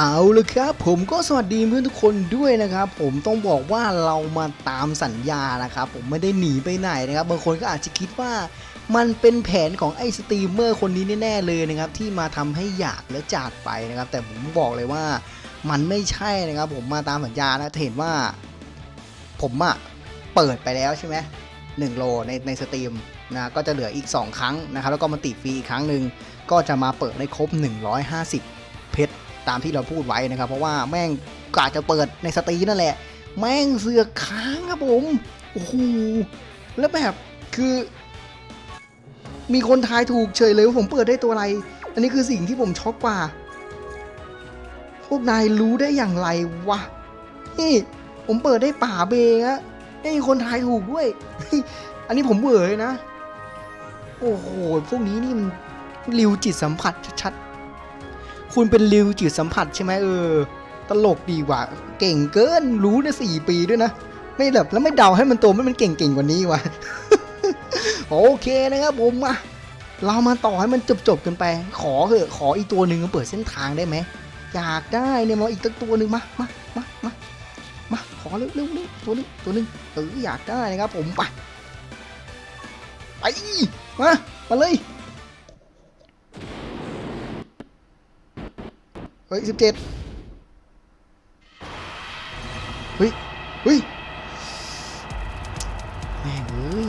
เอาเลยครับผมก็สวัสดีเพื่อนทุกคนด้วยนะครับ ผมต้องบอกว่าเรามาตามสัญญานะครับ ผมไม่ได้หนีไปไหนนะครับ บางคนก็อาจจะคิดว่ามันเป็นแผนของไอ้สตรีมเมอร์คนนี้แน่ๆเลยนะครับ ที่มาทำให้อยากและจากไปนะครับ แต่ผมบอกเลยว่ามันไม่ใช่นะครับ ผมมาตามสัญญานะเห็นว่า ผมอะเปิดไปแล้วใช่ไหมหนึ่งโลในในสตรีมนะก็จะเหลืออีก 2 ครั้งนะครับ แล้วก็มาติดฟรีอีกครั้งหนึ่งก็จะมาเปิดได้ครบ 150 เพชร ตามที่เราพูดไว้นะครับ เพราะว่าแม่งกาจะเปิดในสตรีนั่นแหละ แม่งเสือกค้างครับผมโอ้โหแล้วแบบคือ มีคนทายถูกเฉยเลยว่าผมเปิดได้ตัวอะไร อันนี้คือสิ่งที่ผมช็อกกว่า พวกนายรู้ได้อย่างไรวะนี่ผมเปิดได้ป่าเบงะได้มีคนทายถูกด้วย อันนี้ผมเบื่อเลยนะ โอ้โห พวกนี้นี่มันริวจิตสัมผัสชัดๆ คุณเป็นริวจิตสัมผัสใช่ไหมเออ ตลกดีว่ะ เก่งเกิน รู้ในสี่ปีด้วยนะ ไม่แบบแล้วไม่เดาให้มันโตไม่มันเก่งๆกว่านี้วะโอเคนะครับผมมาเรามาต่อให้มันจบๆกันไป ขอเถอะขออีกตัวหนึ่งมาเปิดเส้นทางได้ไหม อยากได้เนี่ยมาอีกตักตัวหนึ่งมา มา มา มา มาขอเร็วเร็วเร็วตัวหนึงตัวหนึงเอออยากได้นะครับผมไป ไป มา มาเลย เฮ้ยสิบเจ็ดเฮ้ยเฮ้ยแม่งเอ้ย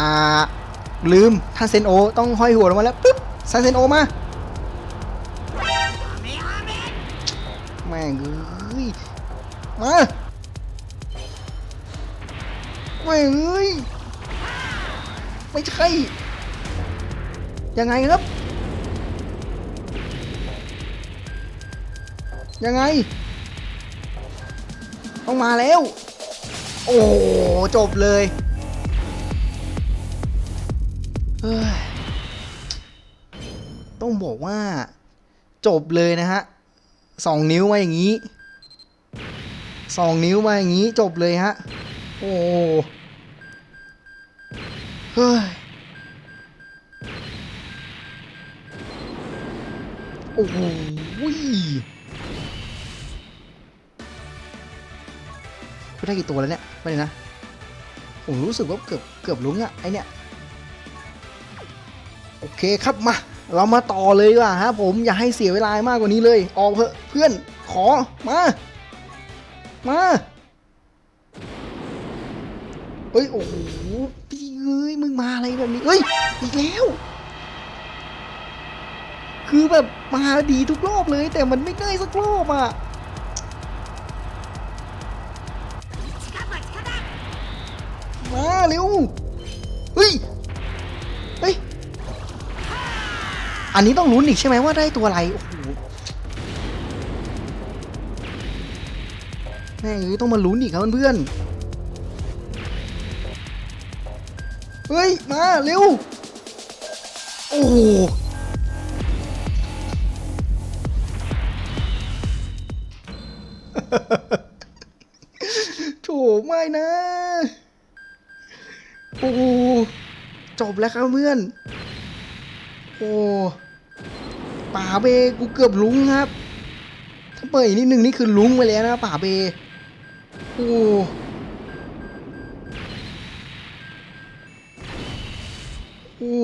อ่า ลืมท่านเซนโอ ต้องห้อยหัวลงมาแล้วปึ๊บท่านเซนโอมา แม่งเอ้ย มาแม่งเอ้ย ไม่ใช่ ยังไงครับ ยังไง ต้องมาแล้ว โอ้จบเลยเฮ้ยต้องบอกว่า จบเลยนะฮะสองนิ้วมาอย่างนี้สองนิ้วมาอย่างนี้จบเลยฮะ โอ้เฮ้ยโอ้โห ได้กี่ตัวแล้วเนี่ยไม่เลยนะ ผมรู้สึกว่าเกือบเกือบลุ้งอะไอเนี่ย โอเคครับมา เรามาต่อเลยว่าฮะผมอย่าให้เสียเวลามากกว่านี้เลย ออกเถอะเพื่อนขอมา มาเฮ้ยโอ้โหพี่เอ้ยมึงมาอะไรแบบนี้เฮ้ยอีกแล้วคือแบบมาดีทุกรอบเลย แต่มันไม่ได้สักรอบอะ เร็ว เฮ้ย เฮ้ย อันนี้ต้องลุ้นอีกใช่ไหมว่าได้ตัวอะไร โอ้โห แม่งเอ้ยต้องมาลุ้นอีกครับเพื่อนเฮ้ย มาเร็ว โอ้โหโถไม่นะ อ้โหจบแล้วครับเพื่อน โอ้ป่าเบกูเกือบลุ้งครับ ถ้าเปิดอีกนิดนึงนี่คือลุ้งไปแล้วนะป่าเบโอ้โอ้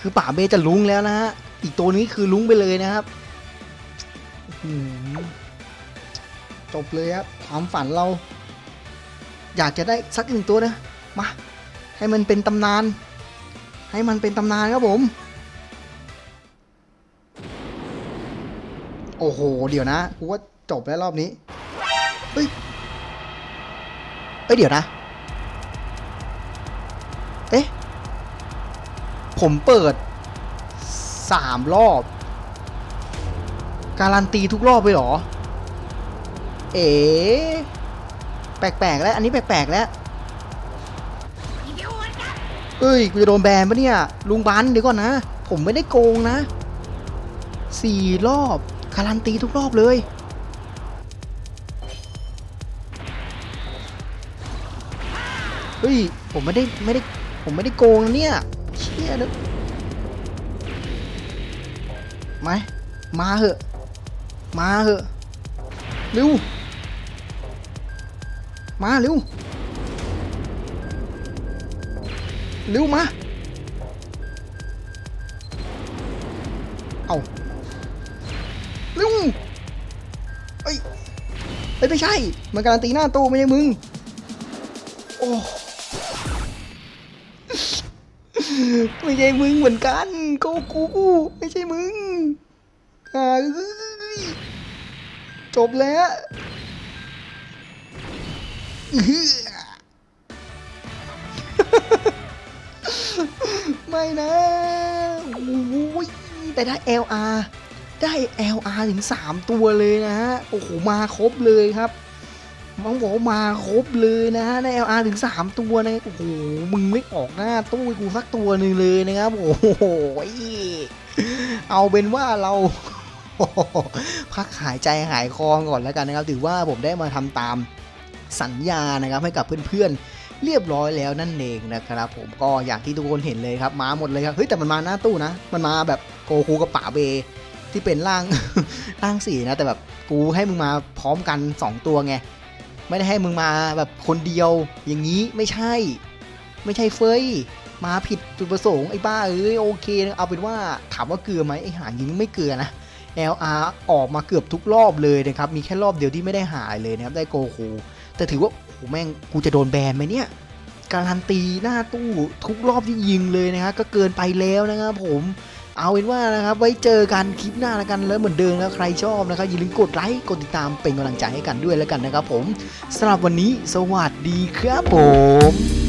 คือป่าเบจะลุ้งแล้วนะฮะ อีกตัวนี้คือลุ้งไปเลยนะครับจบเลยครับความฝันเรา อยากจะได้สักหนึ่งตัวนะมาให้มันเป็นตำนาน ให้มันเป็นตำนานครับผม โอ้โห เดี๋ยวนะกูว่าจบแล้วรอบนี้เฮ้ยเอ้ยเดี๋ยวนะ เอ๊ะ ผมเปิดสามรอบ การันตีทุกรอบไปเหรอ เอ๋ แปลกๆแล้ว อันนี้แปลกๆแล้วเอ้ยกูจะโดนแบนปะเนี่ย ลุงบันเดี๋ยวก่อนนะ ผมไม่ได้โกงนะสี่รอบการันตีทุกรอบเลย เฮ้ย ผมไม่ได้ไม่ได้ผมไม่ได้โกงนะเนี่ย เชี่ยนะไหมมาเหอะ มาเหอะเร็ว มาเร็วเร็วมา เอาเร็วเอ้ยเอ้ยไม่ใช่ มันการันตีหน้าตู้ไม่ใช่มึง โอ้ไม่ใช่มึงเหมือนกันโกกูไม่ใช่มึงอ่าจบแล้ว ไม่นะโอ้ยแต่ได้ LR ได้ LR ถึง 3 ตัวเลยนะฮะ โอ้โห มาครบเลยครับมังบอกว่ามาครบเลยนะฮะ ได้ LR ถึง 3 ตัวนะ โอ้โห มึงไม่ออกหน้าตู้กูสักตัวหนึ่งเลยนะครับ โอ้โห เอาเป็นว่าเราพักหายใจหายคอก่อนแล้วกันนะครับ ถือว่าผมได้มาทำตาม สัญญานะครับให้กับเพื่อนๆ เรียบร้อยแล้วนั่นเองนะครับผมก็อย่างที่ทุกคนเห็นเลยครับมาหมดเลยครับเฮ้ยแต่มันมาหน้าตู้นะ มันมาแบบโกคูกับป๋าเบที่เป็นร่างร่างสี่นะแต่แบบกูให้มึงมาพร้อมกัน 2 ตัวไงไม่ได้ให้มึงมาแบบคนเดียวอย่างนี้ไม่ใช่ ไม่ใช่เฟยมาผิดจุดประสงค์ไอ้บ้าเอ้ยโอเค เอาเป็นว่าถามว่าเกลือไหมไอ้หางยิงไม่เกลือนะ LR ออกมาเกือบทุกรอบเลยนะครับ มีแค่รอบเดียวที่ไม่ได้หายเลยนะครับ ได้โกคู แต่ถือว่าโอ้โหแม่งกูจะโดนแบนไหมเนี่ยการันตีหน้าตู้ทุกรอบที่ยิงเลยนะครับก็เกินไปแล้วนะครับผมเอาเป็นว่านะครับไว้เจอกันคลิปหน้าแล้วกันแล้วเหมือนเดิมนะใครชอบนะครับอย่าลืมกดไลค์กดติดตามเป็นกำลังใจให้กันด้วยแล้วกันนะครับผมสำหรับวันนี้สวัสดีครับผม